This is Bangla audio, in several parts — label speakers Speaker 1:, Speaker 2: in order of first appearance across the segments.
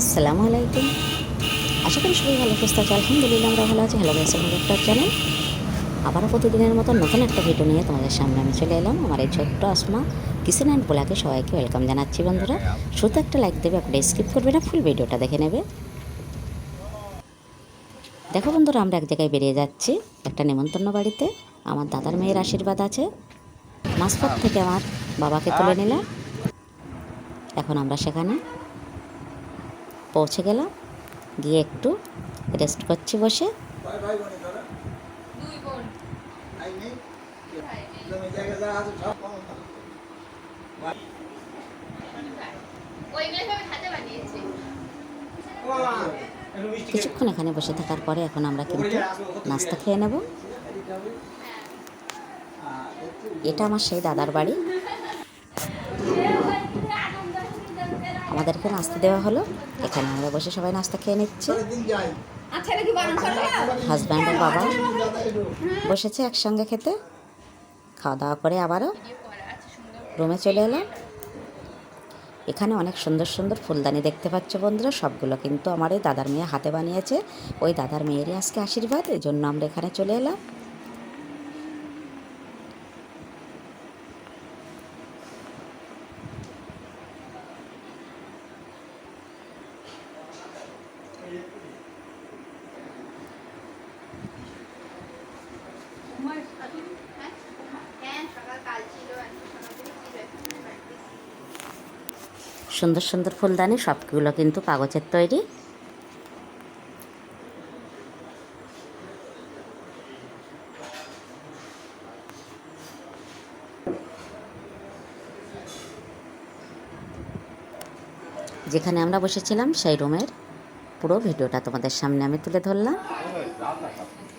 Speaker 1: আসসালামু আলাইকুম। আশা করি সবাই ভালো, সুস্থ আছে। আলহামদুলিল্লাহ, আমরা ভালো আছি। হ্যালো গ্যাসের একটা চ্যানেল আবারও প্রতিদিনের মতো নতুন একটা ভিডিও নিয়ে তোমাদের সামনে আমি চলে এলাম। আমার এই ছোট্ট আসমা, কিচেন অ্যান্ড ব্লাকে সবাইকে ওয়েলকাম জানাচ্ছি বন্ধুরা। শুধু একটা লাইক দেবে, একটা স্কিপ করবে না ফুল ভিডিওটা দেখে নেবে। দেখো বন্ধুরা, আমরা এক জায়গায় বেরিয়ে যাচ্ছি, একটা নেমন্তন্ন বাড়িতে। আমার দাদার মেয়ের আশীর্বাদ আছে। মাঝপথ থেকে আমার বাবাকে তুলে নিলাম। এখন আমরা সেখানে পৌঁছে গেলাম। গিয়ে একটু রেস্ট করছি বসে। কিছুক্ষণ এখানে বসে থাকার পরে এখন আমরা কিন্তু নাস্তা খেয়ে নেব। এটা আমার সেই দাদার বাড়ি। আমাদেরকে নাস্তা দেওয়া হলো। এখানে আমরা বসে সবাই নাস্তা খেয়ে নিচ্ছি।
Speaker 2: যাই
Speaker 3: আচ্ছা
Speaker 1: হাজব্যান্ড আর বাবা বসেছে একসঙ্গে খেতে। খাওয়া দাওয়া করে আবারও রুমে চলে এলাম। এখানে অনেক সুন্দর সুন্দর ফুলদানি দেখতে পাচ্ছ বন্ধুরা। সবগুলো কিন্তু আমার এই দাদার মেয়ে হাতে বানিয়েছে। ওই দাদার মেয়েরই আজকে আশীর্বাদ এই জন্য আমরা এখানে চলে এলাম
Speaker 3: হ্যাঁ সকাল কাল ছিল আজকে সকাল থেকে ছিল এখন practice।
Speaker 1: সুন্দর সুন্দর ফুলদানি, সবগুলো কিন্তু কাগজের তৈরি। যেখানে আমরা বসেছিলাম, সেই রুমের পুরো ভিডিওটা তোমাদের সামনে আমি তুলে ধরলাম।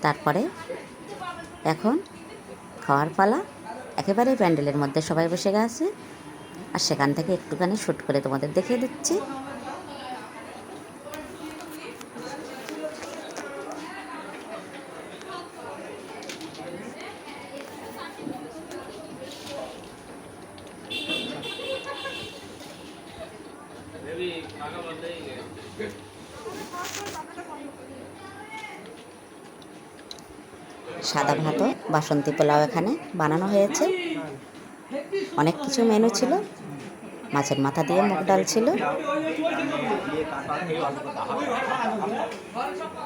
Speaker 1: তারপরে এখন খাওয়ার পালা, একেবারে প্যান্ডেলের মধ্যে সবাই বসে গেছে। আর সেখান থেকে একটুখানি শ্যুট করে তোমাদের দেখিয়ে দিচ্ছি। সাদা ভাতও, বাসন্তী পোলাও এখানে বানানো হয়েছে। অনেক কিছু মেনু ছিল। মাছের মাথা দিয়ে মুগ ডাল ছিল।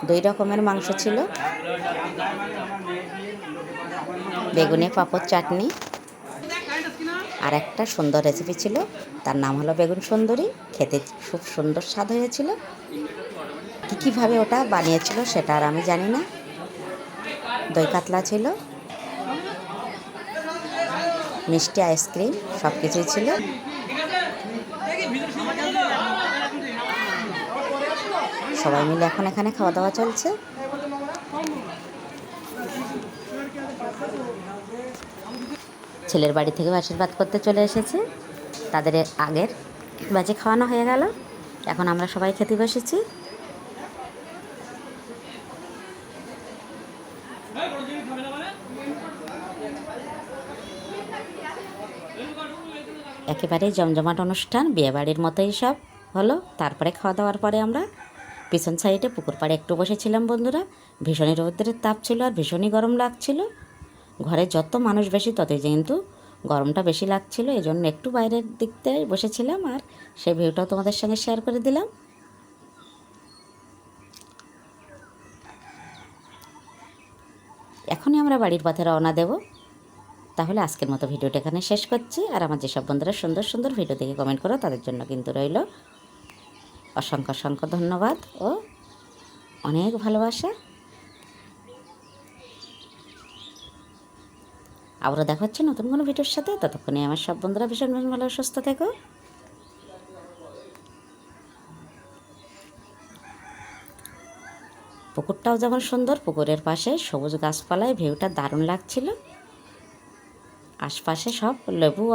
Speaker 1: দুই রকমের মাংস ছিল। বেগুনে পাঁপড় চাটনি আর একটা সুন্দর রেসিপি ছিল। তার নাম হলো বেগুন সুন্দরী। খেতে খুব সুন্দর স্বাদ হয়েছিল। কী কীভাবে ওটা বানিয়েছিল সেটা আর আমি জানি না। দই কাতলা ছিল, মিষ্টি আইসক্রিম, সব কিছুই ছিল। সবাই মিলে এখন এখানে খাওয়া দাওয়া চলছে। ছেলের বাড়ি থেকেও আশীর্বাদ করতে চলে এসেছে। তাদের আগের বাজে খাওয়ানো হয়ে গেল। এখন আমরা সবাই খেতে বসেছি। একেবারে জমজমাট অনুষ্ঠান, বিয়েবাড়ির মতোই সব। হলো, তারপরে খাওয়া দাওয়ার পরে আমরা পিছন সাইডে পুকুর পাড়ে একটু বসেছিলাম বন্ধুরা। ভীষণই রৌদ্রের তাপ ছিল আর ভীষণই গরম লাগছিল। ঘরে যত মানুষ বেশি ততই কিন্তু গরমটা বেশি লাগছিল এই জন্য একটু বাইরের দিকতে বসেছিলাম আর সেই ভিউটাও তোমাদের সঙ্গে শেয়ার করে দিলাম। এখনই আমরা বাড়ির পথে রওনা দেব। তাহলে আজকের মতো ভিডিওটা এখানে শেষ করছি। আর আমার যেসব বন্ধুরা সুন্দর সুন্দর ভিডিও দেখে কমেন্ট করো, তাদের জন্য কিন্তু রইল অসংখ্য অসংখ্য ধন্যবাদ ও অনেক ভালোবাসা। আবারও দেখা হচ্ছে নতুন কোনো ভিডিওর সাথে। ততক্ষণে আমার সব বন্ধুরা ভীষণ ভীষণ ভালো, সুস্থ থেকো। পুকুরটাও যেমন সুন্দর, পুকুরের পাশে সবুজ গাছপালায় ভিউটা দারুণ লাগছিল। আশপাশে সব লেবু